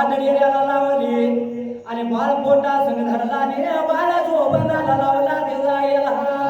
आदळेल्याला लावली. आणि बाळ पोटा संग धरला बाळा झोपणाला लावला दिला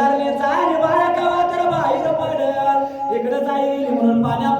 तरणे तर म्हणून पाण्या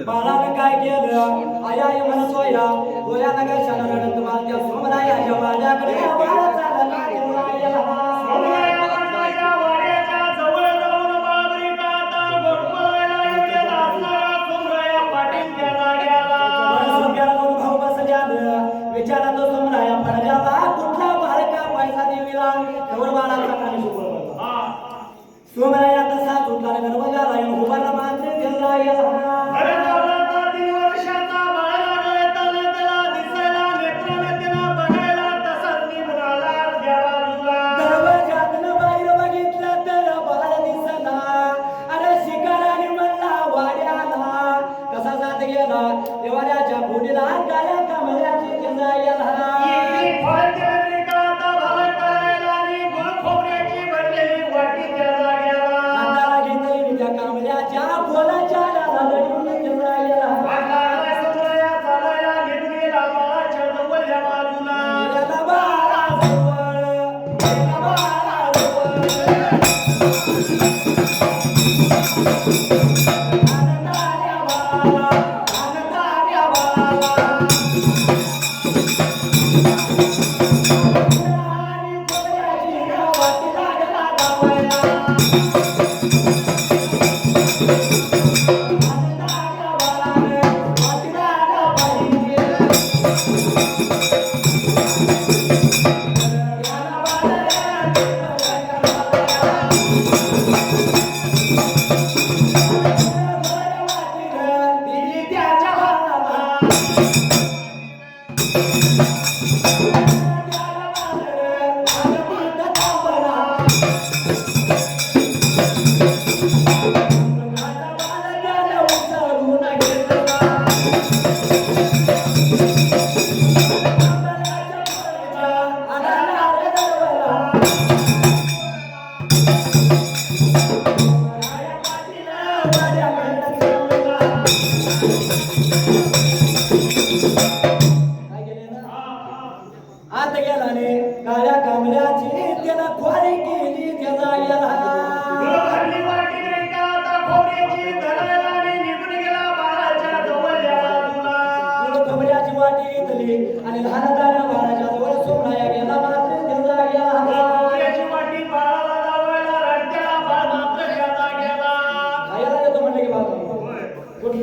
बाळानं आया आई म्हणत होया काय शाला रडत मारत्या समरायाच्या वाड्याकडे तो समराया पडल्याला कुठला पैसा देवीला? तेवढ बाळाचा कानी सुपर सोमराया तसा सुटला गर्भ झाला उभारला मात्र दिला Oh.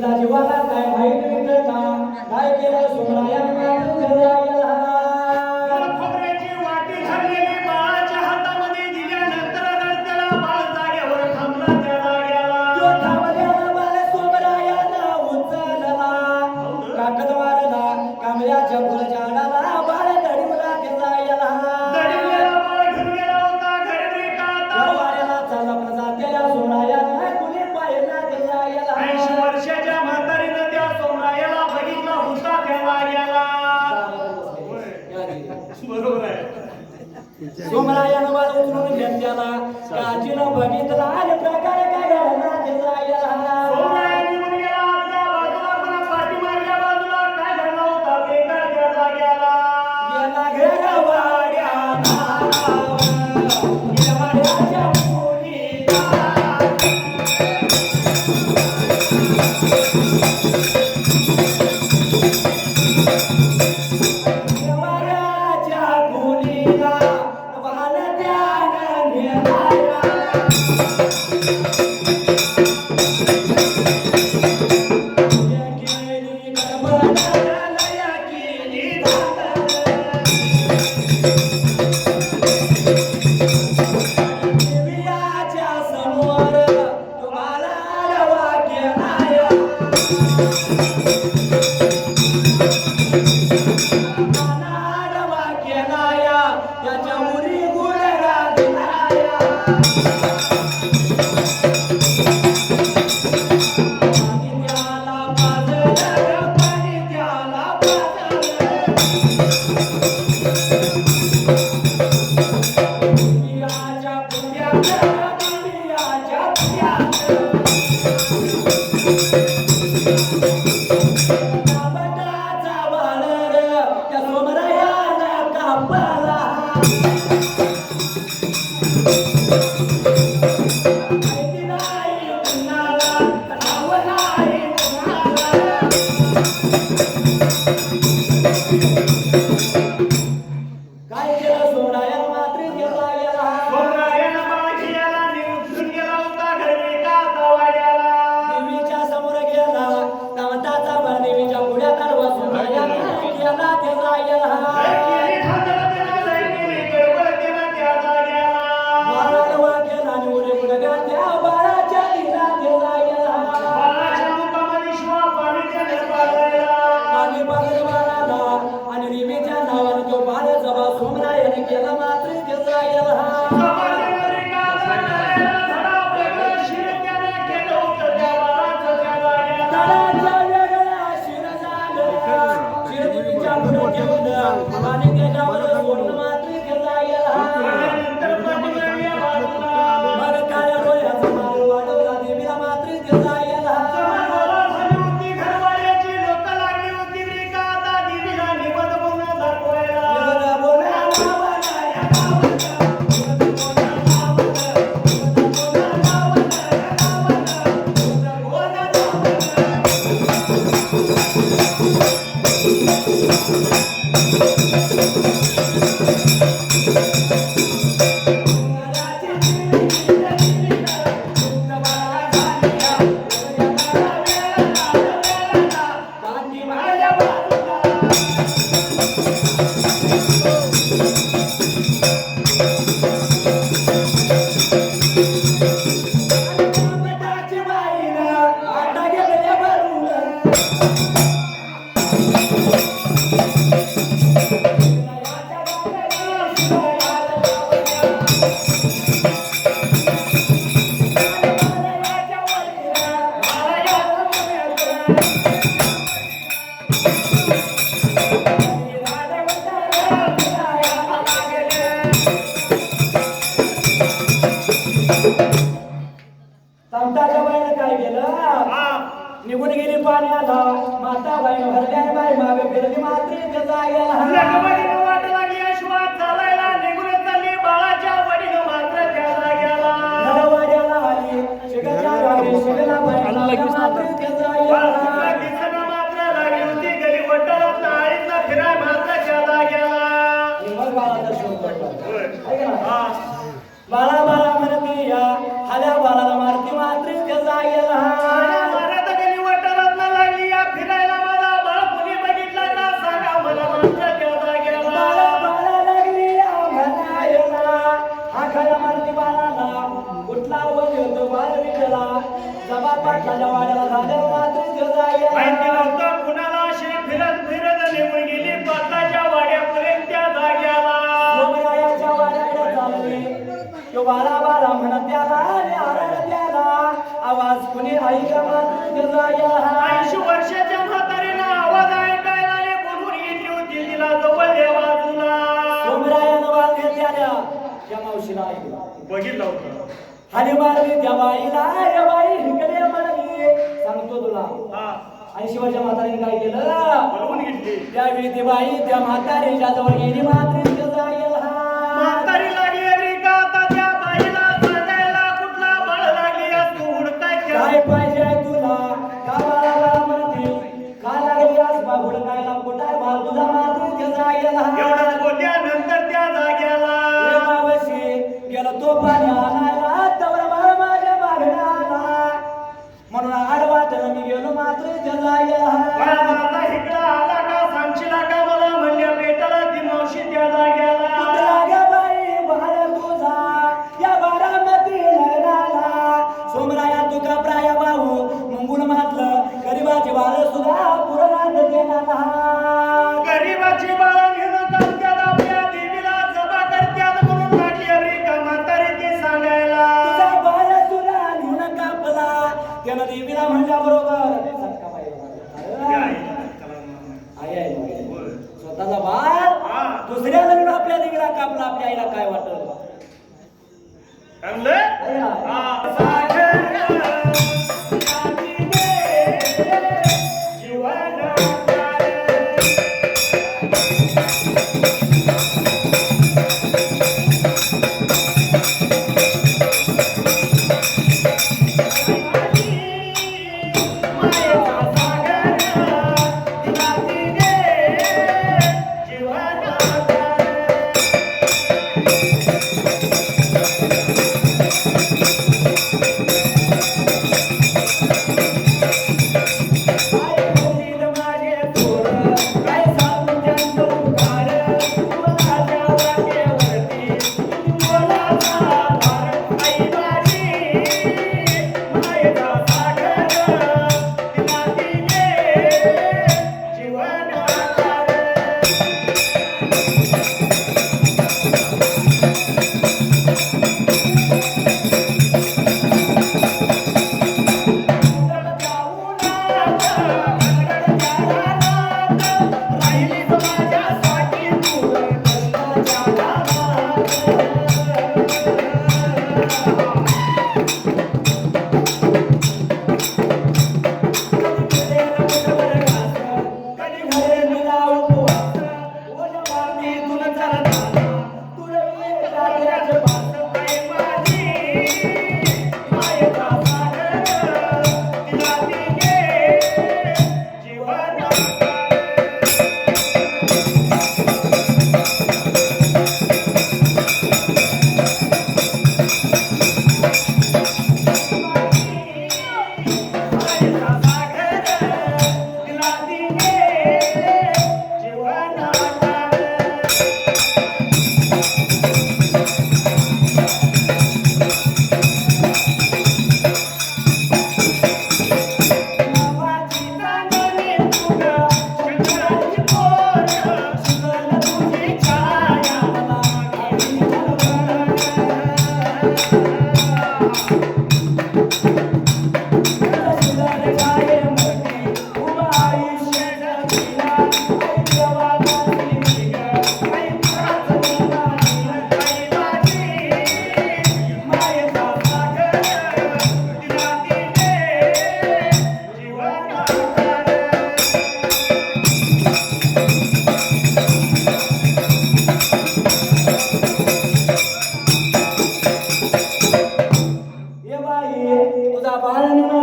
जीवाला काय माहीत काय केलं? सोडा या सोमरायानं मला उचलून घेतल्याला काजीनं बघितला आले 要交 gonna die, die Thank you. 加油！तो वारा वारा म्हणत त्याला रे आरड त्याला आवाज कुणी ऐका मात्र ऐंशी वर्षाच्या म्हातारीनं आवाज ऐकायला आले बोलून घेतली होती जवळ घ्या बाजूला सोमरायानं वाद घेतल्या त्या मावशीला ऐकला. बघितलं होतं. हाली मारली त्या बाईला रे बाई हिकडे म्हणाली सांगतो तुला. ऐंशी वर्षा म्हातारीने काय केलं? बोलवून घेतली. त्यावेळी ती बाई त्या म्हातारीच्या जवळ गेली मात्र. बाल सुद्धा पुरनाथ देणार